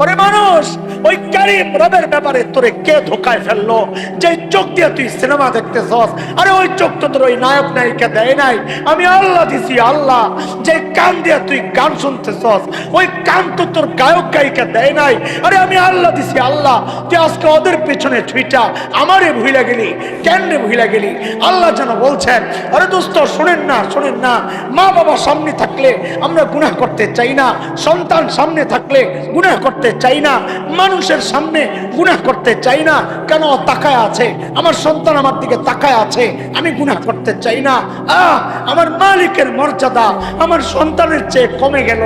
ওরে মানুষ, ওই কারিম রবের ব্যাপারে তোরে কে ধোকায় ফেলল? যে চোখ দিয়ে তুই সিনেমা দেখতেছস, আরে ওই চোখ তো তোর ওই নায়ক নায়িকা দেয় নাই। আমি আল্লাহ দিছি, আল্লাহ। যে কান দিয়ে তুই গান শুনতেছস, ওই কান তো তোর গায়ক গায়িকা দেয় নাই। আরে আমি আল্লাহ দিছি, আল্লাহ। তুই আজকে ওদের পেছনে ছুইটা, আমারে গেলি। কেন রে গেলি? আল্লাহ যেন বলছেন, আরে দোস্ত, শোনেন না শোনেন না। মা বাবা সামনে থাকলে আমরা গুনাহ করতে চাই না। সন্তান সামনে থাকলে গুনাহ করতে চাই না। মানুষের সামনে গুনাহ করতে চাই না। কেন তাকায় আছে? আমার সন্তান আমার দিকে তাকায় আছে। আমি গুনাহ করতে চাই না। আহ, আমার মালিকের মর্যাদা আমার সন্তানের চেয়ে কমে গেল।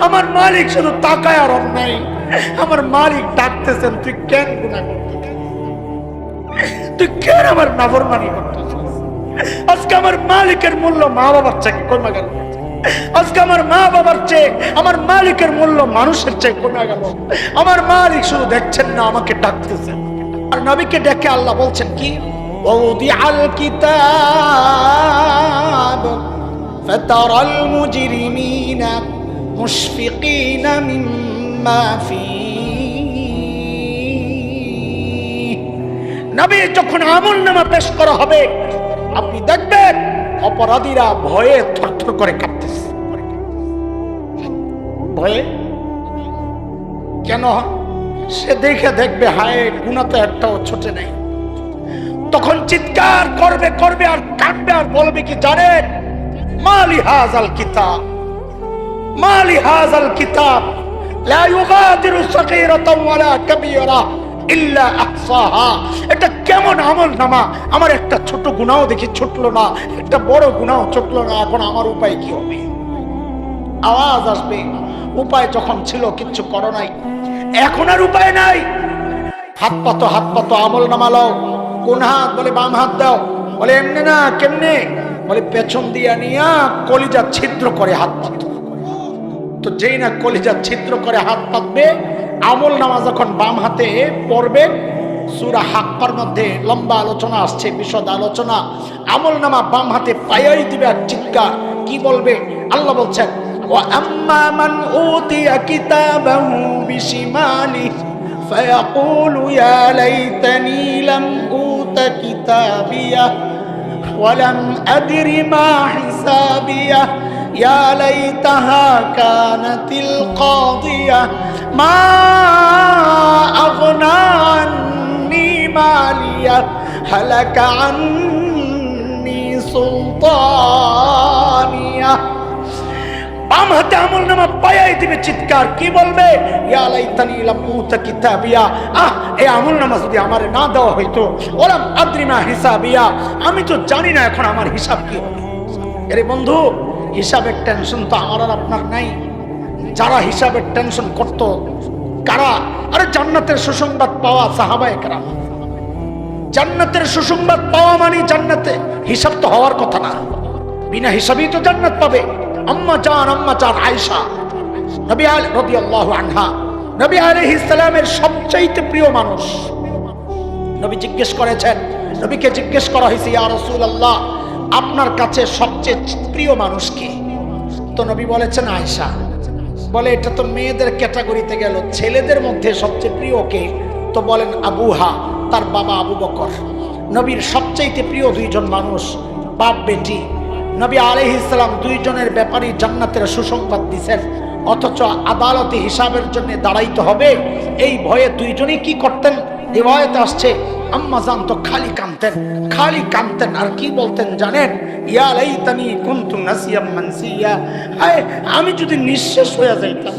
আমার মালিক শুধু তাকায় আর নাই। আমার মালিক ডাকতেছেন, তুই কেন গুনাহ করতে তুই কেন আমার নাফরমানি করতেছিস আজকে আমার মালিকের মূল্য মা বাবার চেয়ে কমে গেল। আজকে আমার মা বাবার চেয়ে আমার মালিকের মূল্য মানুষের চেয়ে কমে গেল আমার মালিক শুধু দেখছেন না আমাকে ডাকতেছেন আর নবীকে ডেকে আল্লাহ বলছেন কি ووضع الكتاب فترى المجرمين مشفقين مما فيه নবী যখন আমল নামা পেশ করা হবে আপনি দেখবেন অপরাধীরা ভয়ে থরথর করে কাঁপতেছে ভয়ে কেন? সে দেখে দেখবে, হায় গুণাতে একটাও ছোটে নাই। তখন চিৎকার করবে করবে আর কাঁদবে আর বলবে কি, জানেন? মালি হাজাল কিতাব। মালি হাজাল কিতাব। ইল্লা কেমন নামা? আমার একটা ছোট গুনাহ দেখি ছুটলো না। একটা বড় গুনাহ ছুটলো না। এখন আমার উপায় কি হবে? আওয়াজ আসবে। উপায় যখন ছিল, কিচ্ছু করো নাই। এখন আর উপায় নাই। হাত পাতো হাত পাতো, আমল নামালো কোন হাত? বলে, বাম হাত দাও। বলে, এমনি না, কেমনে? বলে, পেছন দিয়া নিয়া কলিজা ছিদ্র করে হাত পাতো। তো যেই না কলিজা ছিদ্র করে হাত পাতবে, আমল নামা যখন বাম হাতে পড়বে, সুরা হাক্কার মধ্যে লম্বা আলোচনা আসছে, বিশদ আলোচনা। আমল নামা বাম হাতে পায়াই দিবে চিৎকার। কি বলবে? আল্লাহ বলছেন وأما من أوتي كتابه بشماله فيقول يا ليتني لم أوت كتابيه ولم أدر ما حسابيه. يا ليتها كانت القاضية. ما أغنى عني مالية. هلك عني سلطانية বাম হাতে আমল নামা পায়াই দিবে চিৎকার। কি বলবে? না দেওয়া আমি তো এখন আমার হিসাব টেনশন তো আমার আর আপনার নাই। যারা টেনশন করত, কারা? আরে জান্নাতের সুসংবাদ পাওয়া সাহাবায়ে কেরাম। জান্নাতের সুসংবাদ পাওয়া মানে জান্নাতে হিসাব তো হওয়ার কথা না। বিনা হিসাবেই তো জান্নাত পাবে। আম্মা জান আম্মা জান আয়েশা নবী আল রাদিয়াল্লাহু আনহা। নবী আলাইহিস সালামের সবচাইতে প্রিয় মানুষ। নবী জিজ্ঞেস করেছেন, নবীকে জিজ্ঞেস করা হয়েছে, ইয়া রাসূলুল্লাহ, আপনার কাছে সবচেয়ে প্রিয় মানুষ কে? তো নবী বলেছেন, আয়েশা। বলে, এটা তো মেয়েদের ক্যাটাগরিতে গেল, ছেলেদের মধ্যে সবচেয়ে প্রিয় কে? তো বলেন, আবুহা, তার বাবা আবু বকর। নবীর সবচাইতে প্রিয় দুইজন মানুষ, বাপ, বেটি। নবী আলহ ইসলাম দুইজনের ব্যাপারই জান্নাতের সুসংবাদ দিছেন। অথচ আদালতে হিসাবের জন্য দাঁড়াইতে হবে। এই ভয়ে দুইজনই কি করতেন? রিওয়ায়তে আসছে, আম্মা জান তো খালি কানতেন খালি কানতেন আর কি বলতেন জানেন? ইয়া লাইতানি কুনতু নাসিয়াম মানসিয়া। হায়, আমি যদি নিঃশেষ হয়ে যাইতাম,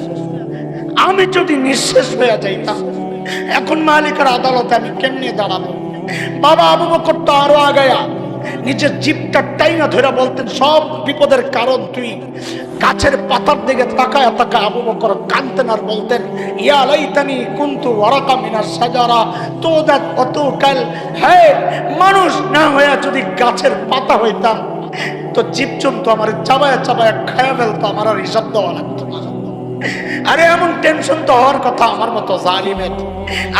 আমি যদি নিঃশেষ হয়ে যাইতাম, এখন মালিকের আদালতে আমি কেমনে দাঁড়াবো? বাবা আবু বকর তো আরও আগায়া নিজের জিপটা টাইনা ধরে বলতেন, সব বিপদের কারণ তুই। গাছের পাতার দিকে তাকায় তাকায় আবু বকর কানতেন আর বলতেন, ইয়া লাইতানি কুনতু ওয়ারাকা মিনাস সাজারা, তো দেখ অত কাল হ্যাঁ মানুষ না হইয়া যদি গাছের পাতা হইতাম, তো জীবজন্তু আমার চাবায় চাবায় খায়া ফেলতো, আমার আর হিসাব দেওয়া লাগতো না। আরে এমন টেনশন তো হওয়ার কথা আমার মতো জালিমের।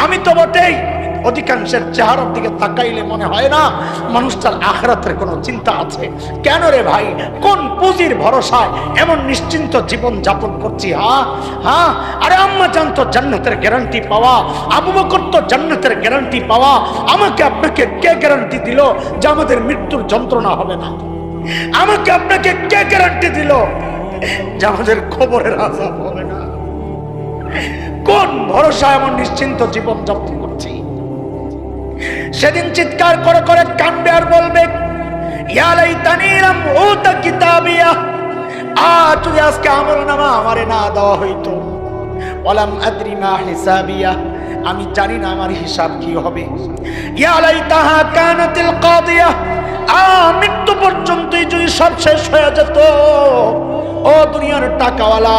আমি তো বটেই অধিকাংশের চেহারার দিকে তাকাইলে মনে হয় না মানুষটার আখরাতের কোনো চিন্তা আছে। কেন রে ভাই? কোন পুঁজির ভরসায় এমন নিশ্চিন্ত জীবন যাপন করছি হ্যাঁ হ্যাঁ আরে আম্মা জান তো জান্নাতের গ্যারান্টি পাওয়া, আবু বকর তো জান্নাতের গ্যারান্টি পাওয়া, আমাকে আপনাকে কে গ্যারান্টি দিল যে আমাদের মৃত্যুর যন্ত্রণা হবে না? আমাকে আপনাকে কে গ্যারান্টি দিল? যে আমাদের খবরের আজাব হবে না। কোন ভরসা এমন নিশ্চিন্ত জীবন যাপন করছি? সেদিন চিৎকার করে করে কানবে আর বলবে ইয়ালাই তানিরাম ওতা কিতাবিয়া, আজ যদি আজকে আমল নামা আমারে না দেওয়া হইতো ওলাম আদ্রি মা হিসাবিয়া, আমি জানি না আমার হিসাব কি হবে। ইয়ালাই তাহা কানাতিল কাদিয়া, আ মৃত্যু পর্যন্তই যদি সব শেষ হয়ে যেত ও দুনিয়ার টাকাওয়ালা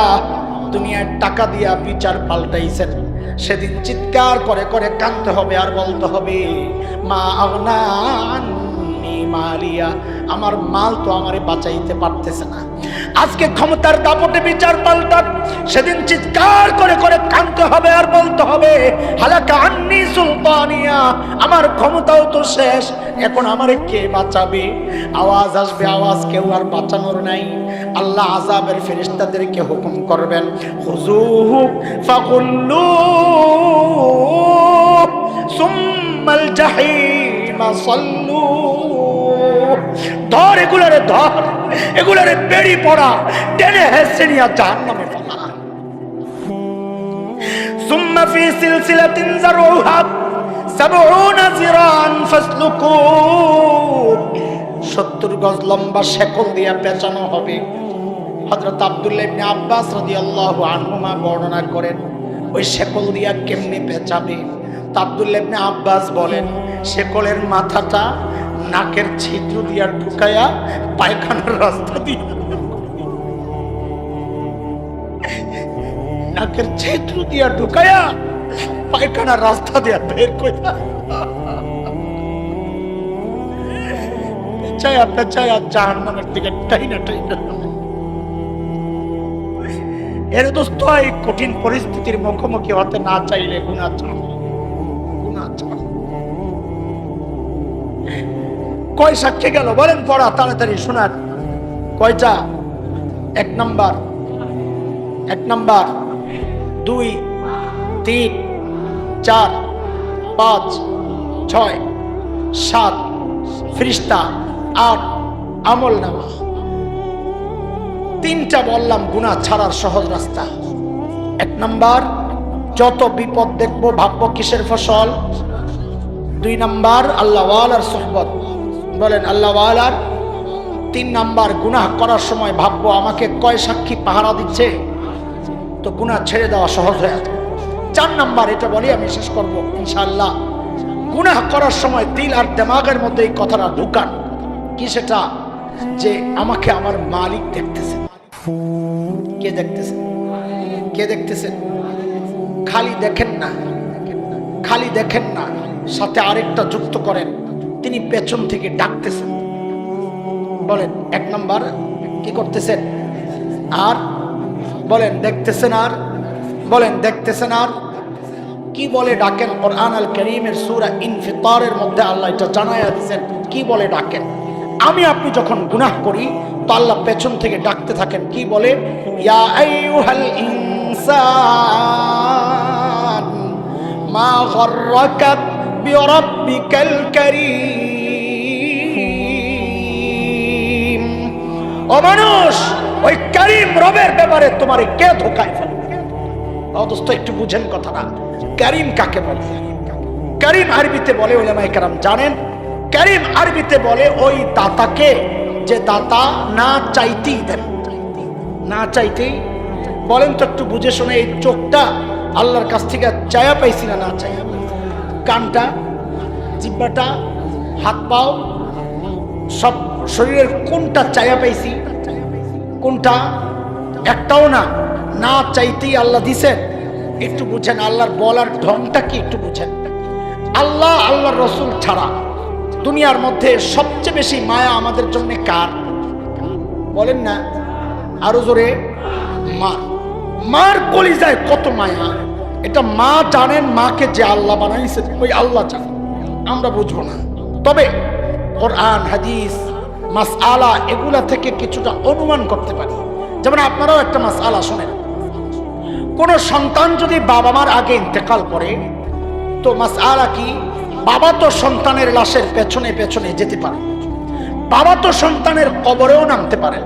দুনিয়ার টাকা দিয়া বিচার পাল্টাইছেন। সেদিন চিৎকার করে করে কাঁদতে হবে আর বলতে হবে, মা আগ্নানি মালিয়া, আমার মাল তো আমারে বাঁচাইতে পারতেছে না। আজকে ক্ষমতার দাপটে বিচার পাল্টান। সেদিন চিৎকার করে করে কাঁদতে হবে আর বলতে হবে, হালাকা আন্নি সুলতানিয়া, আমার ক্ষমতাও তো শেষ, এখন আমারে কে বাঁচাবে? আওয়াজ আসবে, আওয়াজ কেউ আর বাঁচানোর নাই। আল্লাহ আজাবের ফেরিস্তাদেরকে হুকুম করবেন হুজু ফাকুল্লু সুম্মাল জাহিমা সল্লু। ধর এগুলারে ধর, এগুলারে বেড়ি পড়া, টেনে হেসে নিয়ে জাহান নামে ফেলা। সুম্মা ফি সিলসিলাতিন জারুহা, সাবউনা জিরান সত্তর গজ লম্বা শেকল দিয়া পেঁচানো হবে। হজরত আব্দুল্লাহ ইবনে আব্বাস রাদিয়াল্লাহু আনহুমা বর্ণনা করেন, ওই শেকল দিয়া কেমনি পেঁচাবে? আব্দুল্লাহ আব্বাস বলেন, শেকলের মাথাটা নাকের ছিদ্র দিয়া ঢুকায়া পায়খানার রাস্তা দিয়ে। নাকের ছিদ্র দিয়া ঢুকায়া পায়খানার রাস্তা দিয়া বের কইরা পেঁচায়া পেঁচায়া জাহান্নামের দিকে এর দোস্ত, এই কঠিন পরিস্থিতির মুখোমুখি হতে না চাইলে গুণা কয় সাক্ষী গেল? বলেন পড়া, তাড়াতাড়ি শোনার কয়টা এক নাম্বার। এক নাম্বার। দুই, তিন, চার, পাঁচ, ছয়, সাত, ফ্রিস্তা। আট আমল নামা। তিনটা বললাম গুণা ছাড়ার সহজ রাস্তা। এক নাম্বার, যত বিপদ দেখব, ভাববো কিসের ফসল। দুই নাম্বার আল্লাহওয়ালার সোহবত। বলেন আল্লাহওয়ালার তিন নাম্বার, গুনাহ করার সময় ভাববো, আমাকে কয় সাক্ষী পাহারা দিচ্ছে? তো গুনাহ ছেড়ে দেওয়া সহজ হয়ে যাবে। চার নাম্বার, এটা বলি আমি শেষ করব ইনশাল্লাহ গুনাহ করার সময় দিল আর দেমাগের মধ্যে এই কথাটা ঢুকান। কি সেটা? যে আমাকে আমার মালিক দেখতেছেন কে দেখতেছেন কে দেখতেছেন খালি দেখেন না। খালি দেখেন না। সাথে আরেকটা যুক্ত করেন। তিনি পেছন থেকে ডাকতেছেন। বলেন, এক নাম্বার, কি করতেছেন? আর? বলেন, দেখতেছেন আর? বলেন, দেখতেছেন আর? কি বলে ডাকেন? কোরআন আল করিমের সূরা ইনফিতারের মধ্যে আল্লাহ এটা জানায়া দিয়েছেন। কি বলে ডাকেন? আমি আপনি যখন গুনাহ করি, তো আল্লাহ পেছন থেকে ডাকতে থাকেন, কি বলে? মা গর্রাকা বিরাব্বিকাল কারীম। ও মানুষ, ওই করিম রবের ব্যাপারে তোমারে কে ধোকায় ফেলবে অদস্ত একটু বুঝেন কথাটা। করিম কাকে বলে? করিম আরবিতে বলে ওলামাই কারাম, জানেন? করিম আরবিতে বলে, ওই দাতাকে যে দাতা না চাইতেই দেন। না চাইতেই বলেন তো একটু বুঝে শুনে, এই চোখটা আল্লাহর কাছ থেকে চায়া পাইছি না না চাই কানটা, জিব্বাটা, হাত পাও, সব শরীরের কোনটা চায়া পাইছি, কোনটা একটাও না না চাইতেই আল্লাহ দিছেন। একটু বুঝেন, আল্লাহর বলার ঢংটা কি, একটু বুঝেন। আল্লাহ, আল্লাহর রসুল ছাড়া দুনিয়ার মধ্যে সবচেয়ে বেশি মায়া আমাদের জন্য কার? বলেন না, আরও জোরে মা মার কলিজায় কত মায়া। এটা মা জানেন, মাকে যে আল্লাহ বানাইছে, ওই আল্লাহ জানেন আমরা বুঝব না। তবে কোরআন, হাদিস মাস আলা এগুলা থেকে কিছুটা অনুমান করতে পারি। যেমন আপনারাও একটা মাস আলা শোনেন। কোন সন্তান যদি বাবা মার আগে ইন্তেকাল করে, তো মাস আলা কি? বাবা তো সন্তানের লাশের পেছনে পেছনে যেতে পারে। বাবা তো সন্তানের কবরেও নামতে পারে।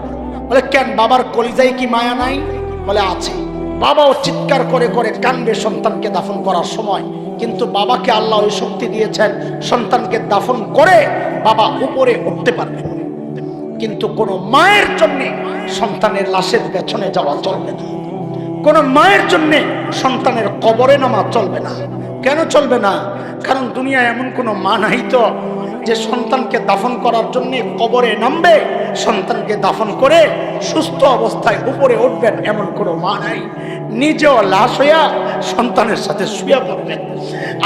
বলে, কেন, বাবার কলিজায় কি মায়া নাই? বলে, আছে। বাবাও চিৎকার করে করে কানবে সন্তানকে দাফন করার সময়। কিন্তু বাবাকে আল্লাহ ওই শক্তি দিয়েছেন, সন্তানকে দাফন করে বাবা উপরে উঠতে পারবে। কিন্তু কোন মায়ের জন্য সন্তানের লাশের পেছনে যাওয়া চলবে না। কোন মায়ের জন্য সন্তানের কবরে নামা চলবে না। কেন চলবে না? কারণ দুনিয়া এমন কোনো মা নাই তো যে সন্তানকে দাফন করার জন্য কবরে নামবে, সন্তানকে দাফন করে সুস্থ অবস্থায় উপরে উঠবেন এমন কোনো মা নাই। নিজেও লাশ হইয়া সন্তানের সাথে শুয়ে পড়বেন।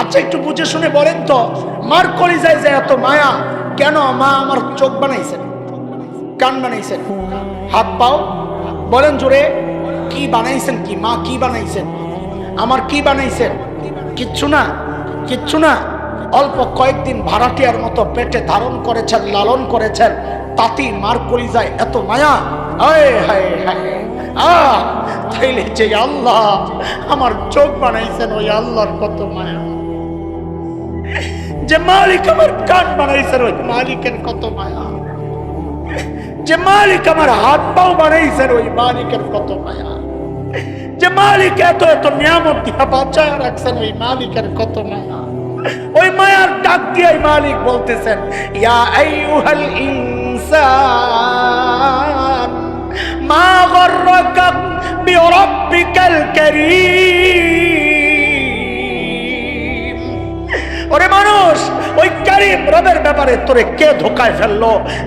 আচ্ছা একটু বুঝে শুনে বলেন তো, মার কলিজায় যে এত মায়া, কেন মা আমার চোখ বানাইছেন? কান বানাইছেন? হাত পাও? বলেন জোরে, কি বানাইছেন কি? মা কি বানাইছেন? আমার কি বানাইছেন? কিচ্ছু না কিচ্ছু না। অল্প কয়েকদিন ভাড়াটিয়ার মতো পেটে ধারণ করেছেন, লালন করেছেন, তাতি মার কলিজায় এত মায়া। হায় হায় আহ, তাইলে যে আল্লাহ আমার চোখ বানাইছেন, ওই আল্লাহর কত মায়া। যে মালিক আমার কান বানাইছেন, ওই মালিকের কত মায়া। যে মালিক আমার হাত পাও বানাইছেন, ওই মালিকের কত মায়া। যে মালিক এত এত নিয়ামত দিয়া। বাঁচায় রাখছেন ওই মালিকের কত মায়া। ওই মায়ার ডাক দিয়ে মালিক বলতেছেন ইয়া আইয়ুহাল ইনসান মা গর্রাকা বিরাব্বিকাল কারীম। ওরে মানুষ ওই কারিম রবের ব্যাপারে তোরে কে ধোকায় ফেলল?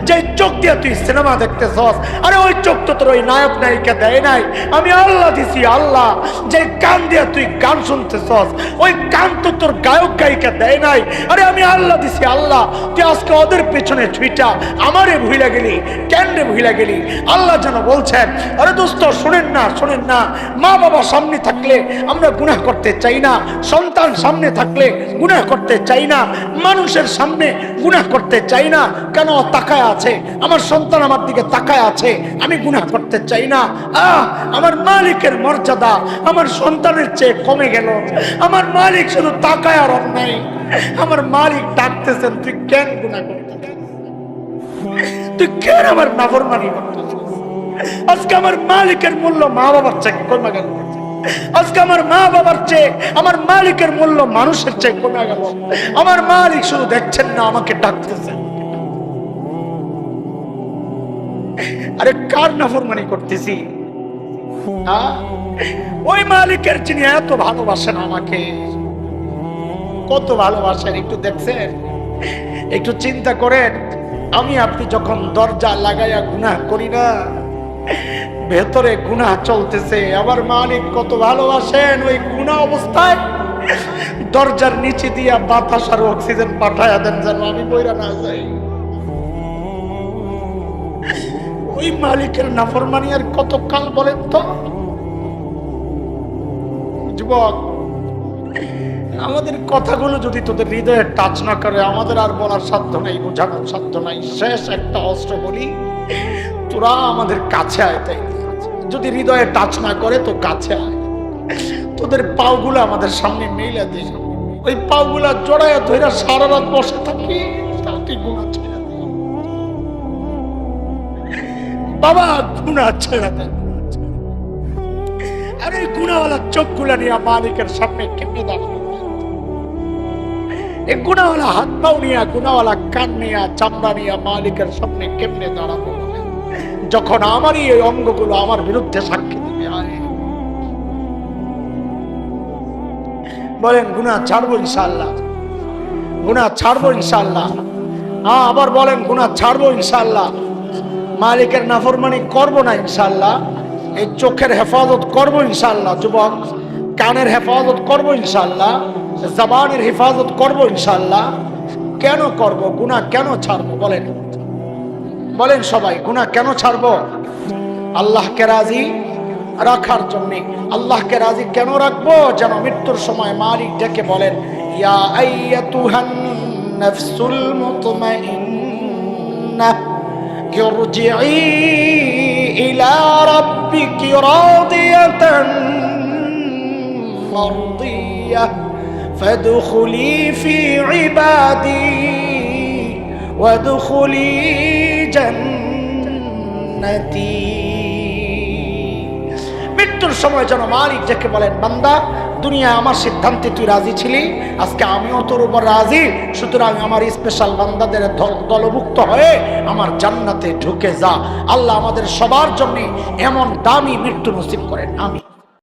যে চোখ দিয়ে তুই সিনেমা দেখতেছস, আরে ওই চোখ তো তোর ওই নায়ক নায়িকা দেয় নাই। আমি আল্লাহ দিছি, আল্লাহ। যে কান দিয়ে তুই গান শুনতেছস, ওই কান তো তোর গায়ক গায়িকা দেয় নাই। আরে আমি আল্লাহ দিছি, আল্লাহ। তুই আজকে ওদের পেছনে ছুইটা, আমারে ভুইলা গেলি কেন রে ভুইলা গেলি? আল্লাহ যেন বলছেন, আরে দোস্ত, শোনেন না শোনেন না। মা বাবা সামনে থাকলে আমরা গুনাহ করতে চাই না, সন্তান সামনে থাকলে গুনাহ করতে চাই না। মানুষের সামনে গুনাহ করতে চাই না। কেন? তাকায় আছে। আমার সন্তান আমার দিকে তাকায় আছে। আমি গুনাহ করতে চাই না। আহ! আমার মালিকের মর্যাদা আমার সন্তানের চেয়ে কমে গেল। আমার মালিক শুধু তাকায় আর অন্যায়। আমার মালিক ডাকতেছেন, তুই কেন গুনাহ করতে তুই কেন আমার নাফরমানি করতেছিস আজকে আমার মালিকের মূল্য মা বাবার চেয়ে কমে গেল। আজকে আমার মা বাবার চেয়ে, আমার মালিকের মূল্য মানুষের চেয়ে কমে গেল। আমার মালিক শুধু দেখছেন না, আমাকে ডাকতেছেন। আরে, কার নাফরমানি করতেছি? ওই মালিকের যিনি এত ভালোবাসেন আমাকে, কত ভালোবাসেন, একটু দেখছেন? একটু চিন্তা করেন, আমি আপনি যখন দরজা লাগাইয়া গুনাহ করি না ভেতরে গুনাহ চলতেছে। আবার মালিক কত ভালোবাসেন ওই গুনাহ অবস্থায়? দরজার নিচে দিয়া বাতাস আর অক্সিজেন পাঠায়া দেন যেন আমি বইরা না যাই। ওই মালিকের নাফরমানি আর কত কাল বলেন তো? যুবক, আমাদের কথাগুলো যদি তোদের হৃদয়ে টাচ না করে, আমাদের আর বলার সাধ্য নাই, বোঝানোর সাধ্য নাই। শেষ একটা অস্ত্র বলি, তোরা আমাদের কাছে আয় তাই যদি হৃদয়ে টাচ না করে, তো কাছে আয়। তোদের পাওগুলো আমাদের সামনে মেলে দে। ওই পাওগুলা জড়াইয়া ধইরা সারা রাত বসে থাকি গুণা ছেড়ে বাবা গুণা ছেড়ে দে আর গুণাওয়ালা নিয়ে মালিকের সামনে কেমনে দাঁড়াবে এই গুণাওয়ালা হাত পাও নিয়ে গুণাওয়ালা কান নিয়ে, চামড়া নিয়ে মালিকের সামনে কেমনে দাঁড়াবো? যখন আমারই এই অঙ্গগুলো আমার বিরুদ্ধে সাক্ষী দিবে বলেন গুণা ছাড়বো ইনশাল্লাহ গুণা ছাড়বো ইনশাল্লাহ হ্যাঁ আবার বলেন গুণা ছাড়বো ইনশাল্লাহ মালিকের নাফরমানি করব না ইনশাল্লাহ এই চোখের হেফাজত করব ইনশাল্লাহ যুবক। কানের হেফাজত করব ইনশাল্লাহ জবানের হেফাজত করব ইনশাল্লাহ কেন করব? গুণা কেন ছাড়বো? বলেন। বলেন সবাই গুণা কেন ছাড়বো আল্লাহকে রাজি রাখার জন্যে আল্লাহকে রাজি কেন রাখবো যেন মৃত্যুর সময় মালিক ডেকে বলেন ইয়া আইয়াতুহান নাফসুল মুতমাইন্নাহ ارجعي إلى ربك راضية مرضية فادخلي في عبادي وادخلي جنتي মৃত্যুর সময় যেন মালিক যাকে বলেন বান্দা দুনিয়া আমার সিদ্ধান্তে তুই রাজি ছিলি আজকে আমিও তোর উপর রাজি সুতরাং আমার স্পেশাল বান্দাদের দল- দলভুক্ত হয়ে আমার জান্নাতে ঢুকে যা আল্লাহ আমাদের সবার জন্য এমন দামি মৃত্যু নসিব করেন আমি